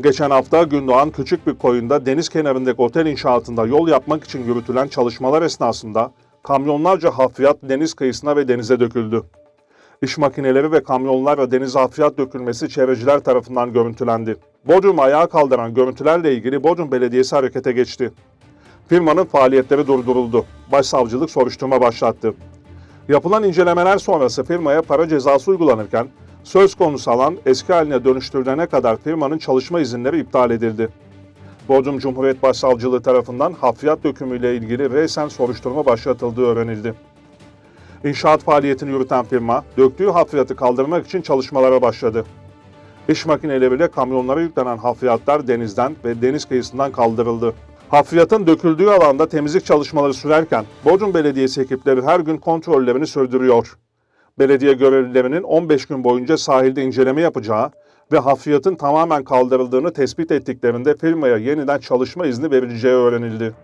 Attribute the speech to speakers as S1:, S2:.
S1: Geçen hafta Gündoğan küçük bir koyunda deniz kenarındaki otel inşaatında yol yapmak için yürütülen çalışmalar esnasında kamyonlarca hafriyat deniz kıyısına ve denize döküldü. İş makineleri ve kamyonlarla denize hafriyat dökülmesi çevreciler tarafından görüntülendi. Bodrum'u ayağa kaldıran görüntülerle ilgili Bodrum Belediyesi harekete geçti. Firmanın faaliyetleri durduruldu. Başsavcılık soruşturma başlattı. Yapılan incelemeler sonrası firmaya para cezası uygulanırken söz konusu alan eski haline dönüştürülene kadar firmanın çalışma izinleri iptal edildi. Bodrum Cumhuriyet Başsavcılığı tarafından hafriyat dökümüyle ilgili resen soruşturma başlatıldığı öğrenildi. İnşaat faaliyetini yürüten firma, döktüğü hafriyatı kaldırmak için çalışmalara başladı. İş makineleriyle kamyonlara yüklenen hafriyatlar denizden ve deniz kıyısından kaldırıldı. Hafriyatın döküldüğü alanda temizlik çalışmaları sürerken Bodrum Belediyesi ekipleri her gün kontrollerini sürdürüyor. Belediye görevlilerinin 15 gün boyunca sahilde inceleme yapacağı ve hafriyatın tamamen kaldırıldığını tespit ettiklerinde firmaya yeniden çalışma izni verileceği öğrenildi.